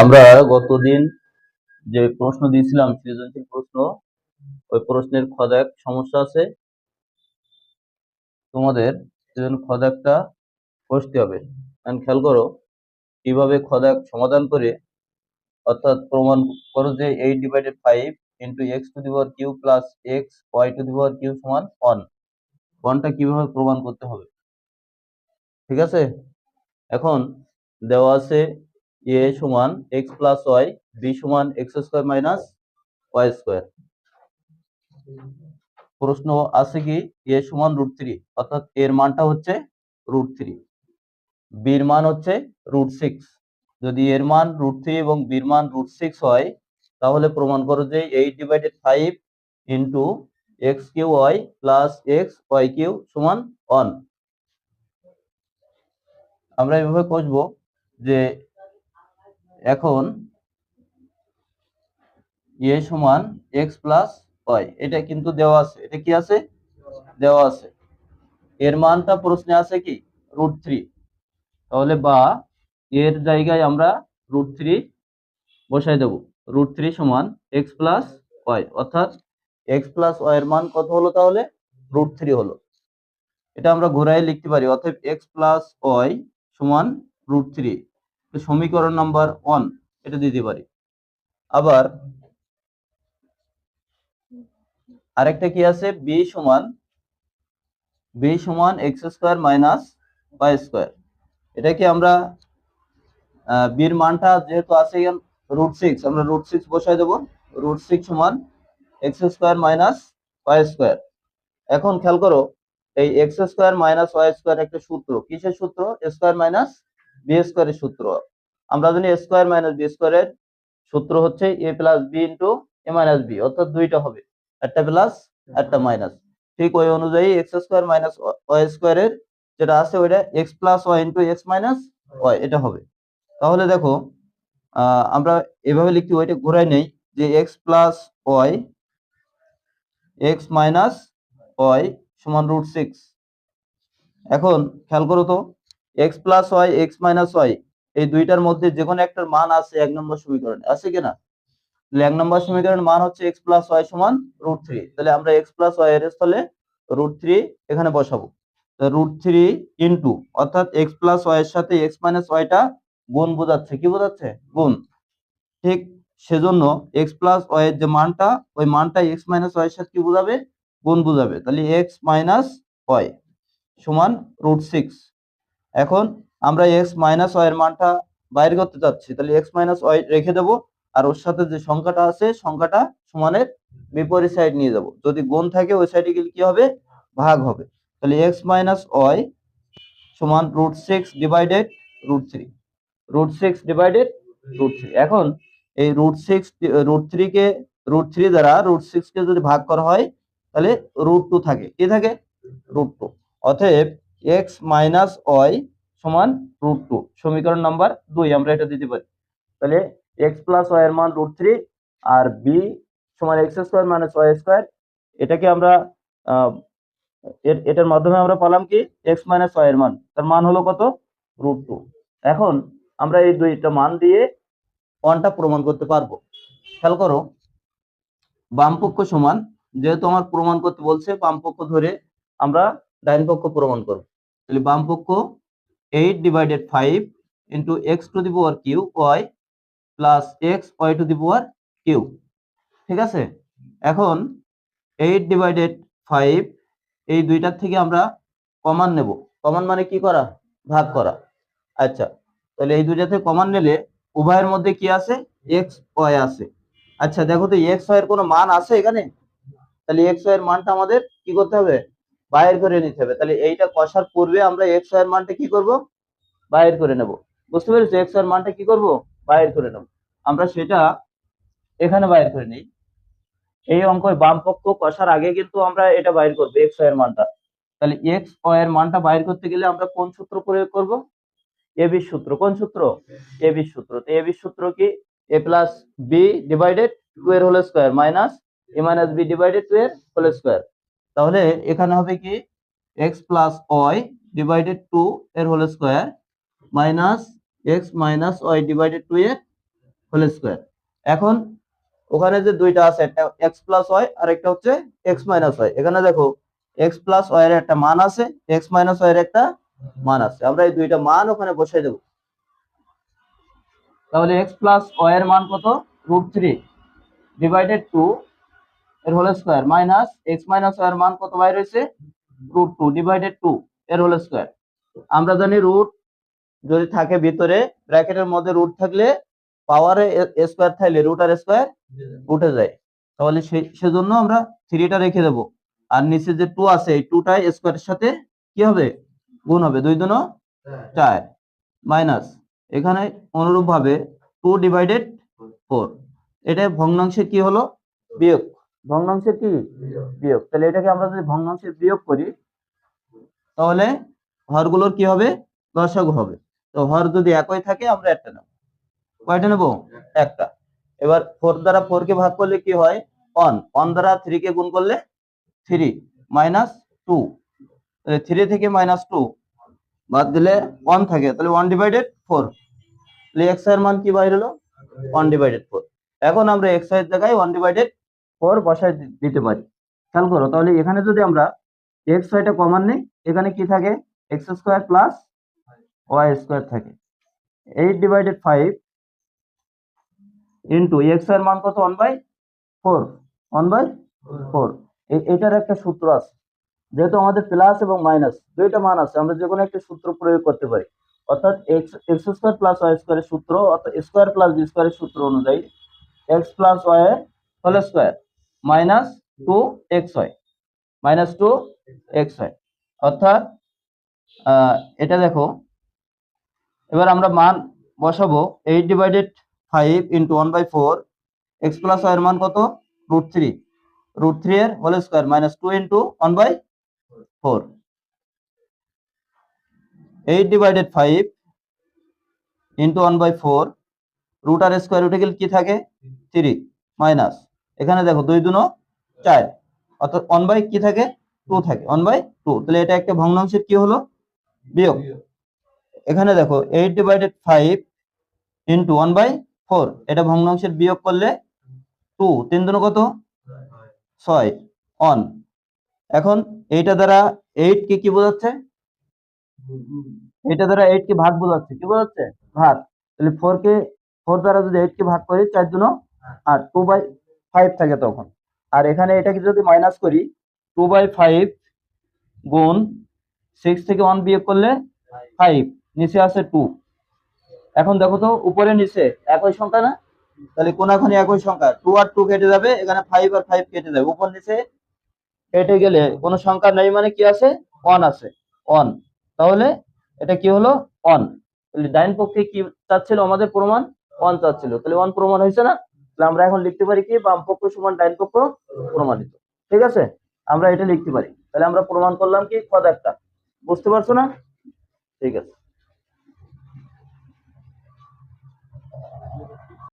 আমরা গতদিন যে প্রশ্ন দিয়েছিলাম, সৃজনশীল প্রশ্ন, ওই প্রশ্নের খদাক সমস্যা আছে। তোমাদের সেজন্য খদাকটা কষতে হবে। এখন খেয়াল করো, কীভাবে খদাক সমাধান করে, অর্থাৎ প্রমাণ করো যে eight divided five into x to the q plus x y to the q সমান ওয়ান ওয়ানটা কীভাবে প্রমাণ করতে হবে? ঠিক আছে? এখন দেওয়া আছে এ সমান এক্স প্লাস ওয়াই বি সমান x square minus y square প্রশ্ন আছে কি? এ সমান রুট থ্রি অর্থাৎ এর মানটা হচ্ছে রুট থ্রি বির মান হচ্ছে রুট সিক্স যদি এর মান রুট থ্রি এবং বির মান রুট সিক্স হয়, তাহলে প্রমাণ করো যে eight divided five into x q y plus x y q সমান ওয়ান আমরা এভাবে কষবো যে এখন এ সমান এক্স প্লাস ওয়াই এটা কিন্তু দেওয়া আছে। এটা কি আছে? দেওয়া আছে। এর মানটা প্রশ্নে আছে কি? রুট থ্রি তাহলে বা এর জায়গায় আমরা রুট থ্রি বসাই দেব। রুট থ্রি সমান এক্স প্লাস ওয়াই অর্থাৎ এক্স প্লাস ওয়াই এর মান কত হলো তাহলে? রুট থ্রি হলো। এটা আমরা ঘোরায় লিখতে পারি, অতএব এক্স প্লাস ওয়াই সমান রুট থ্রি সমীকরণ নাম্বার ওয়ান এটা দিতে পারি। আবার আরেকটা কি আছে? বি সমান বি সমান x square minus y square এটা কি আমরা বির মানটা যেহেতু আছে রুট সিক্স আমরা রুট সিক্স বসাই দেবো। রুট সিক্স সমান x square minus y square এখন খেয়াল করো এই x square minus y square একটা সূত্র। কিসের সূত্র? স্কোয়ার মাইনাস বি স্কোয়ারের সূত্র। আমরা জানি স্কোয়ার মাইনাস বি স্কোয়ারের সূত্র হচ্ছে a plus b into a minus b অর্থাৎ দুইটা হবে। একটা প্লাস একটা মাইনাস ঠিক ওই অনুযায়ী এক্স স্কোয়ার মাইনাস ওয়াই স্কোয়ারের যেটা আছে ওইটা x plus y into x minus y এটা হবে। তাহলে দেখো আমরা এভাবে লিখি ওইটা ঘুরাই নেই যে x plus y x minus y সমান রুট সিক্স এখন খেয়াল করো তো x plus y x minus y এই দুইটার মধ্যে যে কোনো একটার মান আছে এক নম্বর সমীকরণে। আছে কিনা এক নম্বর সমীকরণের মান হচ্ছে এক্স প্লাস ওয়াই সমান রুট থ্রি তাহলে আমরা এক্স প্লাস ওয়াই এর স্থলে রুট থ্রি এখানে বসাবো। রুট থ্রি ইন্টু অর্থাৎ এক্স প্লাস ওয়াই এর সাথে এক্স মাইনাস ওয়াইটা গুণ বোঝাচ্ছে। কি বোঝাচ্ছে? গুণ। ঠিক সেজন্য এক্স প্লাস ওয়াই এর যে মানটা, ওই মানটা এক্স মাইনাস ওয়াই এর সাথে কি বোঝাবে? গুণ বোঝাবে। তাহলে এক্স মাইনাস ওয়াই সমান রুট সিক্স এখন আমরা এক্স মাইনাস ওয়াই এর মানটা বাইর করতে চাচ্ছি। তাহলে এক্স মাইনাস ওয়াই রেখে দেবো আর ওর সাথে যে সংখ্যাটা আছে, সংখ্যাটা সমানের বিপরীত সাইড নিয়ে যাব। যদি গুণ থাকে, ওই সাইডে গেলে কি হবে? ভাগ হবে। তাহলে এক্স মাইনাস ওয়াই সমান root six divided root three root six divided root three এখন এই রুট সিক্স রুট থ্রি কে রুট থ্রি দ্বারা রুট সিক্স কে যদি ভাগ করা হয় তাহলে রুট টু থাকে। কি থাকে? রুট টু অতএব এক্স মাইনাস ওয়াই সমান রুট টু সমীকরণ নাম্বার দুই, আমরা এটা দিতে পারি। তাহলে এক্স প্লাস ওয়াই এর মান রুট থ্রি আর বি সমান x square minus y square এটাকে আমরা এটার মাধ্যমে আমরা পেলাম কি? এক্স মাইনাস ওয়াই এর মান। তার মান হলো কত? রুট টু এখন আমরা এই দুইটা মান দিয়ে ওয়ানটা প্রমাণ করতে পারব। খেয়াল করো বাম পক্ষ সমান যেহেতু আমার প্রমাণ করতে বলছে, বাম পক্ষ ধরে আমরা ডাইন পক্ষ প্রমাণ করব। তাহলে বাম পক্ষ eight divided five into x to the power q y plus x y to the power q ঠিক আছে? এখন এইট ডিভাইডেড ফাইভ এই দুইটার থেকে আমরা কমান নেব। কমান মানে কি করা? ভাগ করা। আচ্ছা তাহলে এই দুইটা থেকে কমান নিলে উভয়ের মধ্যে কি আছে? এক্স ওয়াই আছে। আচ্ছা দেখো তো এক্স ওয়াই এর কোনো মান আছে এখানে? তাহলে এক্সের মানটা আমাদের কি করতে হবে? বাইর করে নিতে হবে। তাহলে এইটা কষার পূর্বে আমরা এক্সের মানটা কি করব? বাইর করে নেব। বুঝতে পেরেছ? এক্সের মানটা কি করব? বাইর করে নেব। আমরা সেটা এখানে বাইর করে নিই। এই অঙ্ক বাম পক্ষ কষার আগে কিন্তু আমরা এটা বাইর করব এক্সের মানটা। তাহলে এক্স ওয়াই এর মানটা বাইর করতে গেলে আমরা কোন সূত্র প্রয়োগ করব? এবি সূত্র। কোন সূত্র? এবি সূত্র। তো এবি সূত্র কি? A plus b divided two এর whole square minus a divided two এর স্কোয়ার তাহলে এখানে হবে কি? X plus y divided two এর whole square minus x minus y divided two এ হোল স্কোয়ার এখন ওখানে যে দুইটা আছে, একটা এক্স প্লাস ওয়াই আর একটা হচ্ছে এক্স মাইনাস ওয়াই এখানে দেখো এক্স প্লাস ওয়াই এর একটা মান আছে এক্স মাইনাস ওয়াই এর একটা মান আছে। আমরা এই দুইটা মান ওখানে বসাই দেব। তাহলে এক্স প্লাস ওয়াই এর মান কত? রুট থ্রি ডিভাইডেড টু এর whole square minus x minus y এর মান কত বাইর হয়েছে? রুট টু ডিভাইডেড টু এর হোল স্কোয়ার আমরা জানি রুট যদি থাকে ভিতরে ব্র্যাকেটের মধ্যে রুট থাকলে পাওয়ারে স্কোয়ার থাকলে রুট আর স্কোয়ার উঠে যায়। তাহলে সেজন্য আমরা থ্রিটা রেখে দেবো। আর নিচে যে টু আছে, এই টুটা স্কোয়ারের সাথে কি হবে? গুণ হবে। দুই দুনো চার মাইনাস এখানে অনুরূপ ভাবে টু ডিভাইডেড ফোর এটা ভগ্নাংশে কি হলো? বিয়োগ। ভগ্নাংশের কি? বিয়োগ। তাহলে এটাকে আমরা যদি ভগ্নাংশের বিয়োগ করি তাহলে হরগুলোর কি হবে? দশক হবে। তো হর যদি একই থাকে আমরা একটা নেব। কয়টা নেব? একটা। এবার ফোর দ্বারা ফোর কে ভাগ করলে কি হয়? অন অন দ্বারা থ্রি কে গুণ করলে থ্রি মাইনাস টু তাহলে থ্রি থেকে মাইনাস টু বাদ দিলে ওয়ান থাকে। তাহলে ওয়ান ডিভাইডেড ফোর তাহলে এক্সের মান কি বাইর হলো? ওয়ান ডিভাইডেড ফোর এখন আমরা এক্সের জায়গায় ওয়ান ডিভাইডেড ফোর বসায় দিতে পারি। খেয়াল করো, তাহলে এখানে যদি আমরা এক্স ওয়াইটা কমান নেই, এখানে কি থাকে? X square plus y square থাকে। এইট ডিভাইডেড ফাইভ ইন্টু এক্সের মান কত? One by four one by four এটার একটা সূত্র আছে। যেহেতু আমাদের প্লাস এবং মাইনাস দুইটা মান আছে, আমরা যে কোনো একটা সূত্র প্রয়োগ করতে পারি। অর্থাৎ x x square plus y স্কোয়ারের সূত্র, অর্থাৎ স্কোয়ার প্লাস বি স্কোয়ারের সূত্র অনুযায়ী x plus y whole square minus two x y, minus two x y. অর্থাৎ এটা দেখো, এবার আমরা মান বসাবো, eight divided five into one by four, x plus y এর মান কত? Root three. রুট থ্রি এর whole square minus two into one by four. Eight divided five into one by four, root R square উঠে গেলে কি থাকে? Three, minus এখানে দেখো দুই দুনো চার। অর্থাৎ ওয়ান বাই কি থাকে? টু থাকে। ওয়ান বাই টু তাহলে এটা একটা ভগ্নাংশের কি হলো? বিয়োগ। এখানে দেখো eight divided five into one by four এটা ভগ্নাংশের বিয়োগ করলে টু তিন দুনো কত? ছয়। অন এখন এইটা দ্বারা এইট কে কি বোঝাচ্ছে? এটা দ্বারা এইট কে ভাগ বোঝাচ্ছে। কি বোঝাচ্ছে? ভাগ। তাহলে ফোর কে ফোর দ্বারা যদি এইট কে ভাগ করি, চার দুনো আর টু বাই ফাইভ থাকে তখন। আর এখানে এটাকে যদি মাইনাস করি টু বাই ফাইভ গুণ সিক্স থেকে ওয়ান বিয়োগ করলে ফাইভ নিচে আছে টু এখন দেখো তো, উপরে নিচে একই সংখ্যা না? তাহলে কোনাখানি একই সংখ্যা টু আর টু কেটে যাবে, এখানে ফাইভ আর ফাইভ কেটে যাবে। উপর নিচে কেটে গেলে কোনো সংখ্যা নেই মানে কি আছে ওয়ান আছে ওয়ান তাহলে এটা কি হলো? তাহলে ডাইন পক্ষে কি চাচ্ছিল? আমাদের প্রমাণ ওয়ান চাচ্ছিল। তাহলে ওয়ান প্রমাণ হয়েছে না? তাহলে আমরা এখন লিখতে পারি কি? বাম পক্ষ সমান ডাইন পক্ষ প্রমাণিত। ঠিক আছে? আমরা এটা লিখতে পারি। তাহলে আমরা প্রমাণ করলাম কি? কদ একটা। বুঝতে পারছ না? ঠিক আছে।